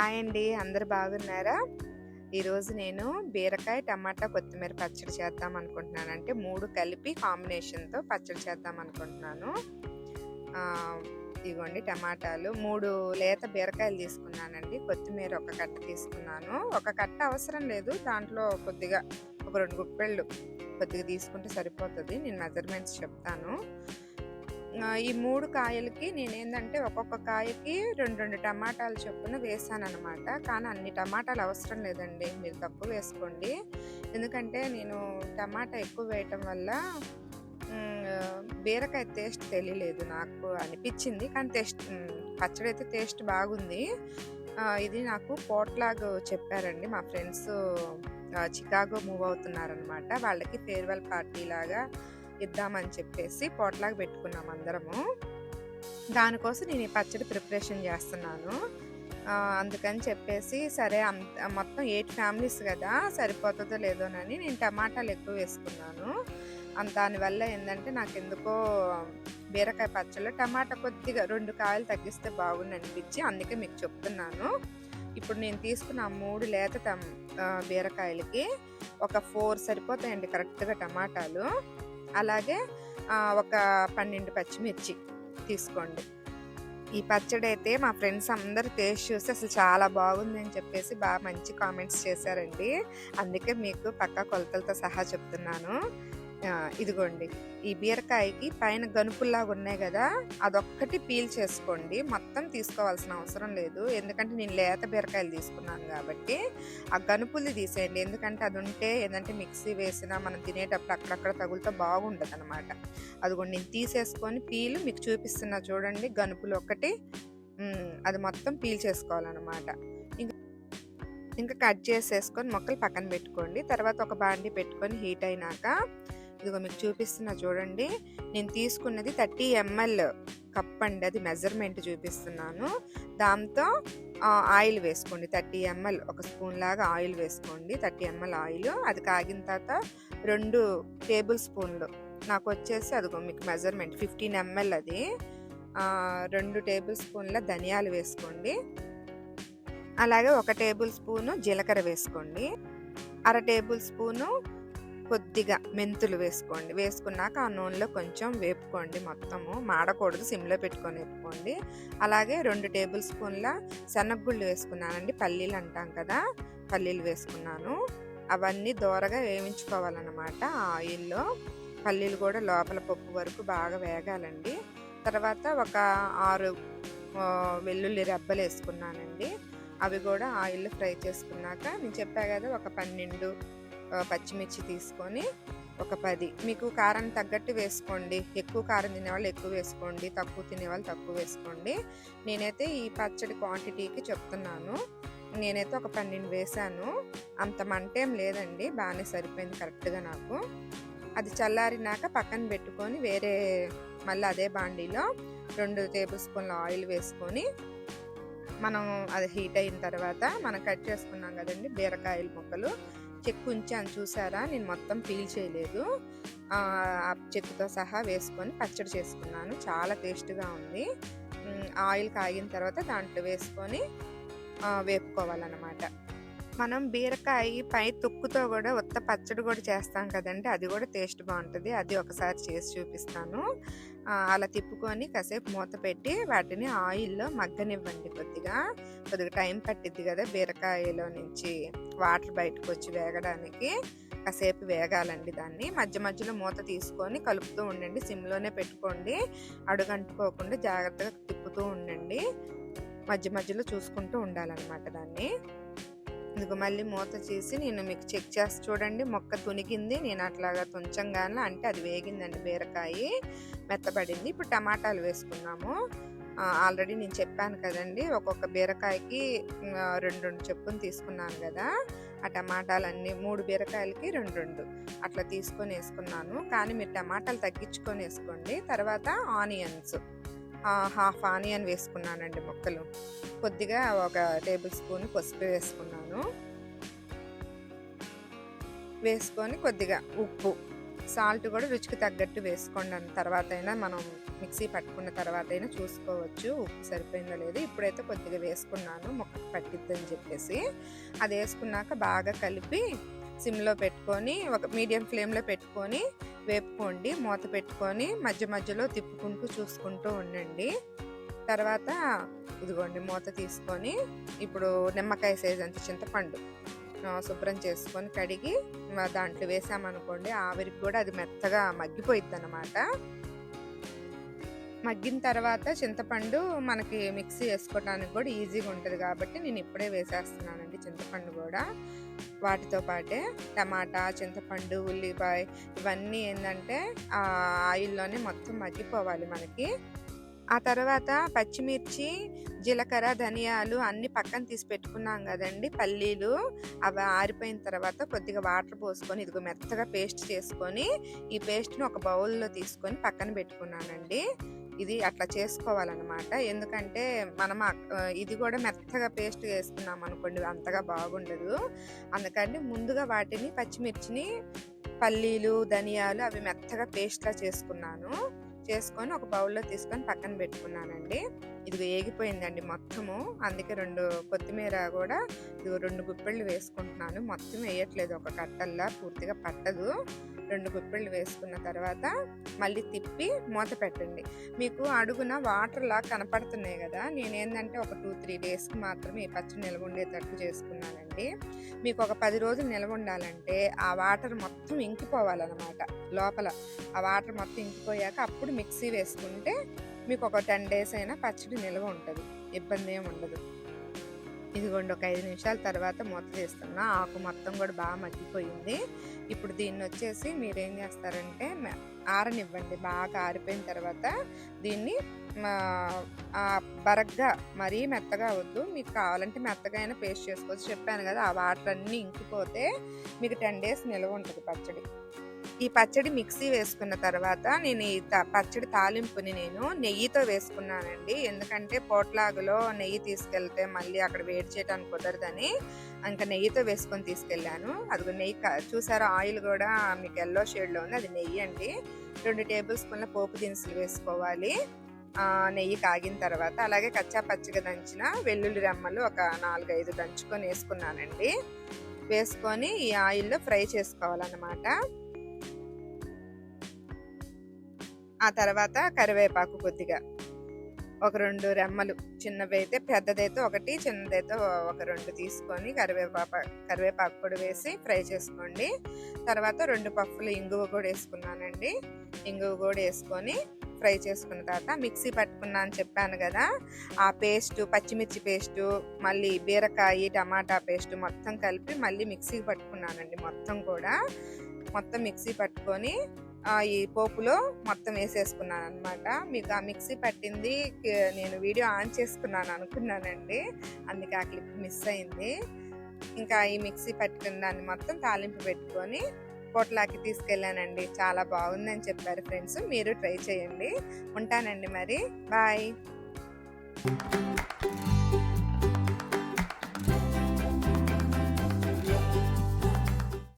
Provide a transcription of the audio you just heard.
Hi అండి. అందరు బాగున్నారా? ఈరోజు నేను బీరకాయ టమాటా కొత్తిమీర పచ్చడి చేద్దాం అనుకుంటున్నాను అంటే మూడు కలిపి కాంబినేషన్తో పచ్చడి చేద్దాం అనుకుంటున్నాను. ఇదిగోండి టమాటాలు. మూడు లేత బీరకాయలు తీసుకున్నానండి. కొత్తిమీర ఒక కట్ట తీసుకున్నాను. ఒక కట్ట అవసరం లేదు. దాంట్లో కొద్దిగా ఒక రెండు గుప్పెళ్ళు కొద్దిగా తీసుకుంటే సరిపోతుంది. నేను మెజర్మెంట్స్ చెప్తాను. ఈ మూడు కాయలకి నేను ఏంటంటే ఒక్కొక్క కాయకి రెండు రెండు టమాటాలు చొప్పున వేసాను అనమాట కానీ అన్ని టమాటాలు అవసరం లేదండి. మీరు తక్కువ వేసుకోండి. ఎందుకంటే నేను టమాటా ఎక్కువ వేయటం వల్ల బీరకాయ టేస్ట్ తెలియలేదు నాకు అనిపించింది. కానీ టేస్ట్ పచ్చడి అయితే టేస్ట్ బాగుంది. ఇది నాకు పోట్లాగ్ చెప్పారండి. మా ఫ్రెండ్స్ చికాగో మూవ్ అవుతున్నారనమాట వాళ్ళకి ఫేర్వెల్ పార్టీ లాగా ఇద్దామని చెప్పేసి పొట్లాగా పెట్టుకున్నాం అందరము. దానికోసం నేను ఈ పచ్చడి ప్రిపరేషన్ చేస్తున్నాను. అందుకని చెప్పేసి సరే అంత మొత్తం ఎయిట్ ఫ్యామిలీస్ కదా సరిపోతుందో లేదోనని నేను టమాటాలు ఎక్కువ వేసుకున్నాను. దానివల్ల ఏంటంటే నాకు ఎందుకో బీరకాయ పచ్చళ్ళు టమాటా కొద్దిగా రెండు కాయలు తగ్గిస్తే బాగుంది అనిపించి అందుకే మీకు చెప్తున్నాను. ఇప్పుడు నేను తీసుకున్న మూడు లేత టమ్ బీరకాయలకి ఒక ఫోర్ సరిపోతాయండి కరెక్ట్గా టమాటాలు. అలాగే ఒక పన్నెండు పచ్చిమిర్చి తీసుకోండి. ఈ పచ్చడి అయితే మా ఫ్రెండ్స్ అందరూ టేస్ట్ చూసి అసలు చాలా బాగుంది అని చెప్పేసి బాగా మంచి కామెంట్స్ చేశారండి. అందుకే మీకు పక్కా కొలతలతో సహా చెప్తున్నాను. ఇదిగోండి. ఈ బీరకాయకి పైన గనుపుల్లాగా ఉన్నాయి కదా అదొక్కటి పీల్ చేసుకోండి. మొత్తం తీసుకోవాల్సిన అవసరం లేదు. ఎందుకంటే నేను లేత బీరకాయలు తీసుకున్నాను కాబట్టి ఆ గనుపుల్ని తీసేయండి. ఎందుకంటే అది ఉంటే ఏంటంటే మిక్సీ వేసినా మనం తినేటప్పుడు అక్కడక్కడ తగులుతో బాగుండదు అనమాట అదిగోండి నేను తీసేసుకొని పీలు మీకు చూపిస్తున్నా చూడండి. గనుపులు ఒకటి. అది మొత్తం పీల్ చేసుకోవాలన్నమాట. ఇంకా ఇంకా కట్ చేసేసుకొని మొక్కలు పక్కన పెట్టుకోండి. తర్వాత ఒక బాండి పెట్టుకొని హీట్ అయినాక ఇదిగో మీకు చూపిస్తున్నా చూడండి. నేను తీసుకున్నది థర్టీ ఎంఎల్ కప్ అండి. అది మెజర్మెంట్ చూపిస్తున్నాను. దాంతో ఆయిల్ వేసుకోండి. థర్టీ ఎంఎల్ ఒక స్పూన్ లాగా ఆయిల్ వేసుకోండి. Thirty ML oil. అది కాగిన తర్వాత రెండు టేబుల్ స్పూన్లు. నాకు వచ్చేసి అదిగో మీకు మెజర్మెంట్. ఫిఫ్టీన్ ఎంఎల్ అది. రెండు టేబుల్ స్పూన్ల ధనియాలు వేసుకోండి. అలాగే ఒక టేబుల్ స్పూను జీలకర్ర వేసుకోండి. అర టేబుల్ స్పూను కొద్దిగా మెంతులు వేసుకోండి. వేసుకున్నాక ఆ నూనెలో కొంచెం వేపుకోండి మొత్తము. మాడకూడదు సిమ్లో పెట్టుకొని వేపుకోండి. అలాగే రెండు టేబుల్ స్పూన్ల శనగగుళ్ళు వేసుకున్నానండి. పల్లీలు అంటాం కదా పల్లీలు వేసుకున్నాను. అవన్నీ దోరగా వేయించుకోవాలన్నమాట ఆ ఆయిల్లో. పల్లీలు కూడా లోపల పప్పు వరకు బాగా వేగాలండి. తర్వాత ఒక ఆరు వెల్లుల్లి రెబ్బలు వేసుకున్నానండి. అవి కూడా ఆయిల్లో ఫ్రై చేసుకున్నాక నేను చెప్పా కదా ఒక పన్నెండు పచ్చిమిర్చి తీసుకొని ఒక పది. మీకు కారం తగ్గట్టు వేసుకోండి. ఎక్కువ కారం తినేవాళ్ళు ఎక్కువ వేసుకోండి. తక్కువ తినేవాళ్ళు తక్కువ వేసుకోండి. నేనైతే ఈ పచ్చడి క్వాంటిటీకి చెప్తున్నాను. నేనైతే ఒక పన్నెండు వేసాను. అంత మంటేం లేదండి. బాగానే సరిపోయింది కరెక్ట్గా నాకు. అది చల్లారినాక పక్కన పెట్టుకొని వేరే మళ్ళీ అదే బాండీలో రెండు టేబుల్ స్పూన్ల ఆయిల్ వేసుకొని మనం అది హీట్ అయిన తర్వాత మనం కట్ చేసుకున్నాం కదండి బీరకాయల ముక్కలు. చెక్కు ఉంచాను చూసారా? నేను మొత్తం పీల్ చేయలేదు. ఆ చెక్కుతో సహా వేసుకొని పచ్చడి చేసుకున్నాను. చాలా టేస్ట్గా ఉంది. ఆయిల్ కాగిన తర్వాత దాంట్లో వేసుకొని వేపుకోవాలన్నమాట. మనం బీరకాయ పై తొక్కుతో కూడా ఉత్త పచ్చడి కూడా చేస్తాం కదండి. అది కూడా టేస్ట్ బాగుంటుంది. అది ఒకసారి చేసి చూపిస్తాను. అలా తిప్పుకొని కాసేపు మూత పెట్టి వాటిని ఆయిల్లో మగ్గనివ్వండి కొద్దిగా. కొద్దిగా టైం పట్టిద్ది కదా బీరకాయలో నుంచి వాటర్ బయటకు వచ్చి వేగడానికి. కాసేపు వేగాలండి దాన్ని. మధ్య మధ్యలో మూత తీసుకొని కలుపుతూ ఉండండి. సిమ్లోనే పెట్టుకోండి. అడుగంటుకోకుండా జాగ్రత్తగా తిప్పుతూ ఉండండి. మధ్య మధ్యలో చూసుకుంటూ ఉండాలన్నమాట దాన్ని. ఇదిగో మళ్ళీ మూత చేసి నేను మీకు చెక్ చేసి చూడండి. మొక్క తునిగింది. నేను అట్లాగా తుంచంగానే అంటే అది వేగిందండి బీరకాయ. మెత్తబడింది. ఇప్పుడు టమాటాలు వేసుకున్నాము. ఆల్రెడీ నేను చెప్పాను కదండి. ఒక్కొక్క బీరకాయకి రెండు రెండు చెప్పుని తీసుకున్నాను కదా. ఆ టమాటాలన్నీ మూడు బీరకాయలకి రెండు రెండు అట్లా తీసుకొని వేసుకున్నాను. కానీ మీరు టమాటాలు తగ్గించుకొని వేసుకోండి. తర్వాత ఆనియన్స్. హాఫ్ ఆనియన్ వేసుకున్నానండి మొక్కలు. కొద్దిగా ఒక టేబుల్ స్పూన్ పసుపు వేసుకున్నాను. వేసుకొని కొద్దిగా ఉప్పు సాల్ట్ కూడా రుచికి తగ్గట్టు వేసుకోండి అన్న తర్వాత అయినా మనం మిక్సీ పట్టుకున్న తర్వాత అయినా చూసుకోవచ్చు. ఉప్పు సరిపోయిందో లేదో ఇప్పుడైతే కొద్దిగా వేసుకున్నాను మొక్కకు పట్టిద్దని చెప్పేసి. అది వేసుకున్నాక బాగా కలిపి సిమ్లో పెట్టుకొని ఒక మీడియం ఫ్లేమ్లో పెట్టుకొని వేపుకోండి. మూత పెట్టుకొని మధ్య మధ్యలో తిప్పుకుంటూ చూసుకుంటూ ఉండండి. తర్వాత ఇదిగోండి మూత తీసుకొని ఇప్పుడు నిమ్మకాయ సైజ్ అంత చింతపండు శుభ్రం చేసుకొని కడిగి దాంట్లో వేసామనుకోండి ఆవిరికి కూడా అది మెత్తగా మగ్గిపోయిద్ది అనమాట మగ్గిన తర్వాత చింతపండు మనకి మిక్సీ వేసుకోవడానికి కూడా ఈజీగా ఉంటుంది కాబట్టి నేను ఇప్పుడే వేసేస్తున్నానండి చింతపండు కూడా. వాటితో పాటే టమాటా చింతపండు ఉల్లిపాయ ఇవన్నీ ఏంటంటే ఆ ఆయిల్లోనే మొత్తం మగ్గిపోవాలి మనకి. ఆ తర్వాత పచ్చిమిర్చి జీలకర్ర ధనియాలు అన్ని పక్కన తీసి పెట్టుకున్నాం కదండి పల్లీలు. అవి ఆరిపోయిన తర్వాత కొద్దిగా వాటర్ పోసుకొని ఇదిగో మెత్తగా పేస్ట్ చేసుకొని ఈ పేస్ట్ని ఒక బౌల్లో తీసుకొని పక్కన పెట్టుకున్నానండి. ఇది అట్లా చేసుకోవాలన్నమాట. ఎందుకంటే మనం ఇది కూడా మెత్తగా పేస్ట్ వేసుకున్నాం అనుకోండి అంతగా బాగుండదు. అందుకని ముందుగా వాటిని పచ్చిమిర్చిని పల్లీలు ధనియాలు అవి మెత్తగా పేస్ట్లా చేసుకున్నాను. చేసుకొని ఒక బౌల్లో తీసుకొని పక్కన పెట్టుకున్నానండి. ఇది ఏగిపోయిందండి మొత్తము. అందుకే రెండు కొత్తిమీర కూడా ఇది రెండు గుప్పెళ్ళు వేసుకుంటున్నాను. మొత్తం వేయట్లేదు. ఒక కట్టల్లా పూర్తిగా పట్టదు. రెండు గుప్పెళ్ళు వేసుకున్న తర్వాత మళ్ళీ తిప్పి మూత పెట్టండి. మీకు అడుగున వాటర్ లా కనపడుతున్నాయి కదా. నేనేందంటే ఒక టూ త్రీ డేస్కి మాత్రమే ఈ పచ్చడి నిల్వ ఉండేటట్టు చేసుకున్నానండి. మీకు ఒక పది రోజులు నిల్వ ఉండాలంటే ఆ వాటర్ మొత్తం ఇంకిపోవాలన్నమాట లోపల. ఆ వాటర్ మొత్తం ఇంకిపోయాక అప్పుడు మిక్సీ వేసుకుంటే మీకు ఒక టెన్ డేస్ అయినా పచ్చడి నిల్వ ఉంటుంది. ఇబ్బంది ఏమి ఉండదు. ఇదిగోండి ఒక ఐదు నిమిషాల తర్వాత మూత తీస్తున్నా. ఆకు మొత్తం కూడా బాగా మగ్గిపోయింది. ఇప్పుడు దీన్ని వచ్చేసి మీరు ఏం చేస్తారంటే ఆరనివ్వండి. బాగా ఆరిపోయిన తర్వాత దీన్ని మా, బరగ్గా మరీ మెత్తగా అవద్దు మీకు కావాలంటే మెత్తగా అయినా పేస్ట్ చేసుకోవచ్చు. చెప్పాను కదా ఆ వాటర్ అన్నీ ఇంకిపోతే మీకు టెన్ డేస్ నిల్వ ఉంటుంది పచ్చడి. ఈ పచ్చడి మిక్సీ వేసుకున్న తర్వాత నేను ఈ పచ్చడి తాలింపుని నేను నెయ్యితో వేసుకున్నానండి. ఎందుకంటే పోట్లాగులో నెయ్యి తీసుకెళ్తే మళ్ళీ అక్కడ వేడి చేయడానికి కుదరదని ఇంకా నెయ్యితో వేసుకొని తీసుకెళ్ళాను. అది నెయ్యి చూసారా ఆయిల్ కూడా మీకు ఎల్లో షేడ్లో ఉంది. అది నెయ్యి అండి. రెండు టేబుల్ స్పూన్ల పోపు దినుసులు వేసుకోవాలి. నెయ్యి కాగిన తర్వాత అలాగే కచ్చా పచ్చిగా దంచిన వెల్లుల్లి రెమ్మలు ఒక నాలుగైదు దంచుకొని వేసుకున్నానండి. వేసుకొని ఈ ఆయిల్లో ఫ్రై చేసుకోవాలన్నమాట. ఆ తర్వాత కరివేపాకు కొద్దిగా. ఒక రెండు రెమ్మలు చిన్నవి అయితే పెద్దదైతే ఒకటి చిన్నదైతే ఒక రెండు తీసుకొని కరివేపాకు కరివేపాకు కూడా వేసి ఫ్రై చేసుకోండి. తర్వాత రెండు పప్పులు ఇంగువ కూడా వేసుకున్నానండి. ఇంగువ కూడా వేసుకొని ఫ్రై చేసుకున్న తర్వాత మిక్సీ పట్టుకున్నా అని చెప్పాను కదా ఆ పేస్ట్ పచ్చిమిర్చి పేస్టు మళ్ళీ బీరకాయ టమాటా పేస్ట్ మొత్తం కలిపి మళ్ళీ మిక్సీ పట్టుకున్నానండి మొత్తం కూడా. మొత్తం మిక్సీ పట్టుకొని ఈ పోపులో మొత్తం వేసేసుకున్నాను అనమాట మీకు ఆ మిక్సీ పట్టింది నేను వీడియో ఆన్ చేసుకున్నాను అనుకున్నానండి. అందుకే ఆ క్లిప్ మిస్ అయింది. ఇంకా ఈ మిక్సీ పట్టుకున్న దాన్ని మొత్తం తాలింపు పెట్టుకొని పొట్లాకి తీసుకెళ్ళానండి. చాలా బాగుందని చెప్పారు ఫ్రెండ్స్. మీరు ట్రై చేయండి. ఉంటానండి మరి. బాయ్.